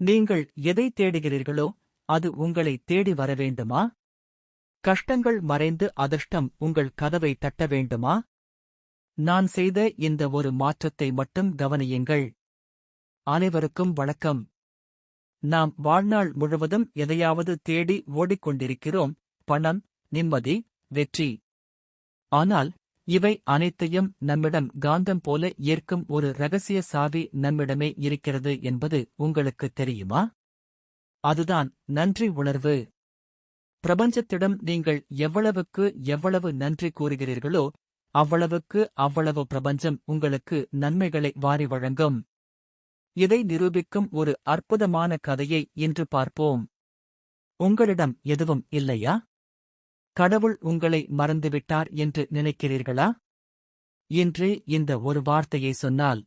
நீங்கள் எதை தேடுகிறீர்களோ அது உங்களை தேடி வர வேண்டுமா கஷ்டங்கள் மறைந்து அதிர்ஷ்டம் உங்கள் கதவை தட்ட வேண்டுமா? நான் செய்த இந்த ஒரு மாற்றத்தை மட்டும் கவனியுங்கள். அனைவருக்கும் வணக்கம். நாம் வாழ்நாள் முழுவதும் எதையாவது தேடி ஓடிக்கொண்டிருக்கிறோம். பணம் நிம்மதி வெற்றி. ஆனால் இவை அனைத்தையும் நம்மிடம் காந்தம் போல ஏற்கும் ஒரு ரகசிய சாவி நம்மிடமே இருக்கிறது என்பது உங்களுக்கு தெரியுமா? அதுதான் நன்றி உணர்வு. பிரபஞ்சத்திடம் நீங்கள் எவ்வளவுக்கு எவ்வளவு நன்றி கூறுகிறீர்களோ அவ்வளவுக்கு அவ்வளவு பிரபஞ்சம் உங்களுக்கு நன்மைகளை வாரி வழங்கும். இதை நிரூபிக்கும் ஒரு அற்புதமான கதையை இன்று பார்ப்போம். உங்களிடம் எதுவும் இல்லையா? கடவுள் உங்களை மறந்துவிட்டார் என்று நினைக்கிறீர்களா? இன்று இந்த ஒரு வார்த்தையை சொன்னால்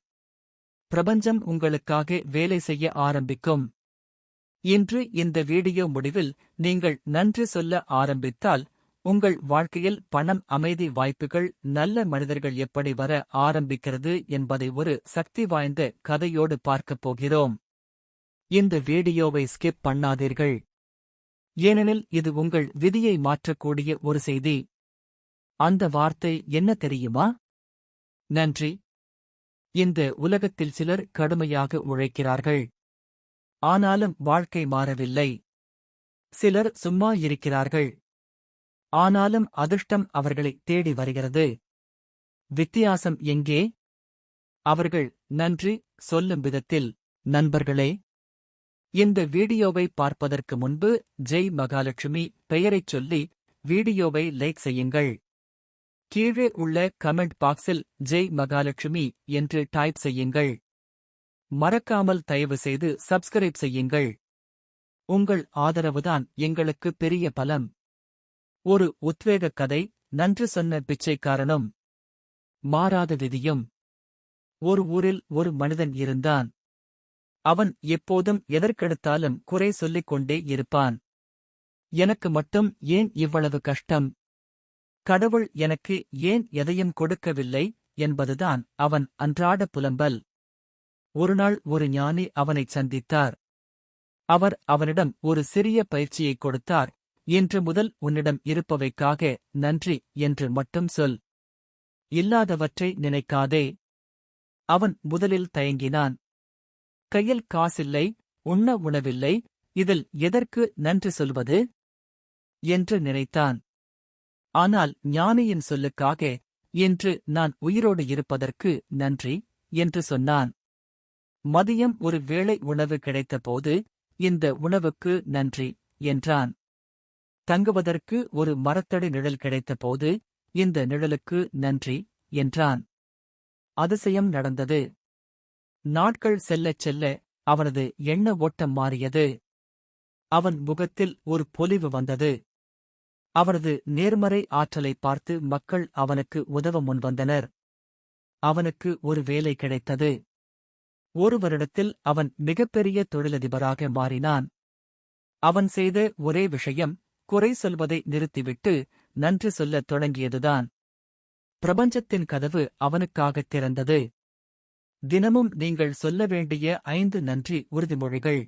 பிரபஞ்சம் உங்களுக்காக வேலை செய்ய ஆரம்பிக்கும். இன்று இந்த வீடியோ முடிவில் நீங்கள் நன்றி சொல்ல ஆரம்பித்தால் உங்கள் வாழ்க்கையில் பணம் அமைதி வாய்ப்புகள் நல்ல மனிதர்கள் எப்படி வர ஆரம்பிக்கிறது என்பதை ஒரு சக்தி வாய்ந்த கதையோடு பார்க்கப் போகிறோம். இந்த வீடியோவை ஸ்கிப் பண்ணாதீர்கள். ஏனெனில் இது உங்கள் விதியை மாற்றக்கூடிய ஒரு செய்தி. அந்த வார்த்தை என்ன தெரியுமா? நன்றி. இந்த உலகத்தில் சிலர் கடுமையாக உழைக்கிறார்கள். ஆனாலும் வாழ்க்கை மாறவில்லை. சிலர் சும்மா இருக்கிறார்கள். ஆனாலும் அதிர்ஷ்டம் அவர்களை தேடி வருகிறது. வித்தியாசம் எங்கே? அவர்கள் நன்றி சொல்லும் விதத்தில் நண்பர்களே இந்த வீடியோவை பார்ப்பதற்கு முன்பு ஜெய் மகாலட்சுமி பெயரைச் சொல்லி வீடியோவை லைக் செய்யுங்கள். கீழே உள்ள கமெண்ட் பாக்ஸில் ஜெய் மகாலட்சுமி என்று டைப் செய்யுங்கள். மறக்காமல் தயவு செய்து சப்ஸ்கிரைப் செய்யுங்கள். உங்கள் ஆதரவுதான் எங்களுக்கு பெரிய பலம். ஒரு உத்வேகக் கதை நன்று சொன்ன பிச்சைக்காரனும் மாறாத விதியும். ஒரு ஊரில் ஒரு மனிதன் இருந்தான். அவன் எப்போதும் எதற்கெடுத்தாலும் குறை சொல்லிக் கொண்டே இருப்பான். எனக்கு மட்டும் ஏன் இவ்வளவு கஷ்டம்? கடவுள் எனக்கு ஏன் எதையும் கொடுக்கவில்லை என்பதுதான் அவன் அன்றாட புலம்பல். ஒருநாள் ஒரு ஞானி அவனைச் சந்தித்தார். அவர் அவனிடம் ஒரு சிறிய பயிற்சியைக் கொடுத்தார். இன்று முதல் உன்னிடம் இருப்பவைக்காக நன்றி என்று மட்டும் சொல். இல்லாதவற்றை நினைக்காதே. அவன் முதலில் தயங்கினான். கையில் காசில்லை உண்ண உணவில்லை இதில் எதற்கு நன்றி சொல்வது? என்று நினைத்தான். ஆனால் ஞானியின் சொல்லுக்காக இன்று நான் உயிரோடு இருப்பதற்கு நன்றி என்று சொன்னான். மதியம் ஒரு வேளை உணவு கிடைத்தபோது இந்த உணவுக்கு நன்றி என்றான். தங்குவதற்கு ஒரு மரத்தடி நிழல் கிடைத்தபோது இந்த நிழலுக்கு நன்றி என்றான். அதிசயம் நடந்தது. நாட்கள் செல்லச் செல்ல அவனது எண்ண ஓட்டம் மாறியது. அவன் முகத்தில் ஒரு பொலிவு வந்தது. அவனது நேர்மறை ஆற்றலை பார்த்து மக்கள் அவனுக்கு உதவ முன்வந்தனர் அவனுக்கு ஒரு வேலை கிடைத்தது. ஒரு வருடத்தில் அவன் மிகப்பெரிய தொழிலதிபராக மாறினான். அவன் செய்த ஒரே விஷயம் குறை சொல்வதை நிறுத்திவிட்டு நன்றி சொல்லத் தொடங்கியதுதான். பிரபஞ்சத்தின் கதவு அவனுக்காகத் திறந்தது. தினமும் நீங்கள் சொல்ல வேண்டிய ஐந்து நன்றி உறுதிமொழிகள்.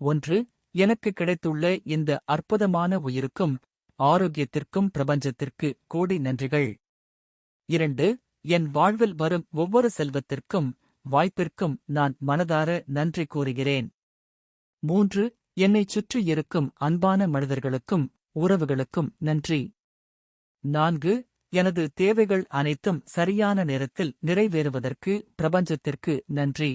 ஒன்று எனக்கு கிடைத்துள்ள இந்த அற்புதமான உயிருக்கும் ஆரோக்கியத்திற்கும் பிரபஞ்சத்திற்கு கோடி நன்றிகள். இரண்டு என் வாழ்வில் வரும் ஒவ்வொரு செல்வத்திற்கும் வாய்ப்பிற்கும் நான் மனதார நன்றி கூறுகிறேன். மூன்று என்னைச் சுற்றி இருக்கும் அன்பான மனிதர்களுக்கும் உறவுகளுக்கும் நன்றி. நான்கு எனது தேவைகள் அனைத்தும் சரியான நேரத்தில் நிறைவேறுவதற்கு பிரபஞ்சத்திற்கு நன்றி.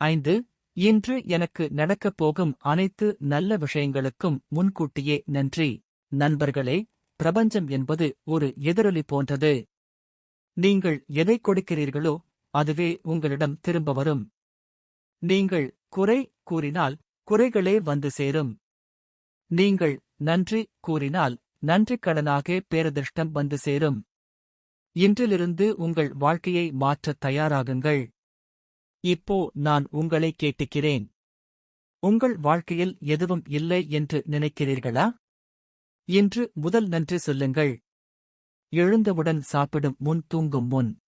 ஐந்து இன்று எனக்கு நடக்கப் போகும் அனைத்து நல்ல விஷயங்களுக்கும் முன்கூட்டியே நன்றி. நண்பர்களே பிரபஞ்சம் என்பது ஒரு எதிரொலி போன்றது. நீங்கள் எதை கொடுக்கிறீர்களோ அதுவே உங்களிடம் திரும்ப வரும். நீங்கள் குறை கூறினால் குறைகளே வந்து சேரும். நீங்கள் நன்றி கூறினால் நன்றிக்கடனாக பேரதிர்ஷ்டம் வந்து சேரும். இன்றிலிருந்து உங்கள் வாழ்க்கையை மாற்றத் தயாராகுங்கள். இப்போ நான் உங்களை கேட்டுக்கிறேன். உங்கள் வாழ்க்கையில் எதுவும் இல்லை என்று நினைக்கிறீர்களா? இன்று முதல் நன்றி சொல்லுங்கள். எழுந்தவுடன் சாப்பிடும் முன் தூங்கும் முன்.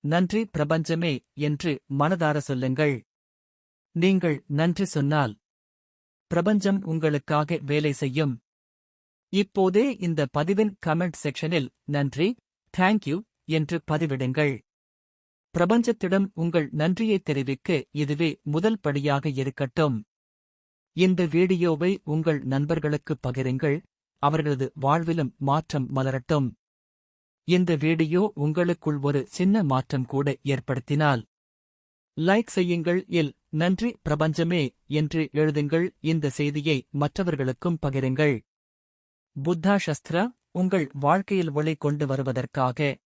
நன்றி பிரபஞ்சமே என்று மனதார சொல்லுங்கள். நீங்கள் நன்றி சொன்னால். பிரபஞ்சம் உங்களுக்காக வேலை செய்யும். இப்போதே இந்த பதிவின் கமெண்ட் செக்ஷனில் நன்றி தேங்க்யூ என்று பதிவிடுங்கள். பிரபஞ்சத்திடம் உங்கள் நன்றியை தெரிவிக்க இதுவே முதல் படியாக இருக்கட்டும். இந்த வீடியோவை உங்கள் நண்பர்களுக்கு பகிருங்கள் அவர்களது வாழ்விலும் மாற்றம் மலரட்டும். இந்த வீடியோ உங்களுக்குள் ஒரு சின்ன மாற்றம் கூட ஏற்படுத்தினால். லைக் செய்யுங்கள் இல் நன்றி பிரபஞ்சமே என்று எழுதுங்கள் இந்த செய்தியை மற்றவர்களுக்கும் பகிருங்கள். புத்தா சஸ்திரா உங்கள் வாழ்க்கையில் ஒளி கொண்டு வருவதற்காக.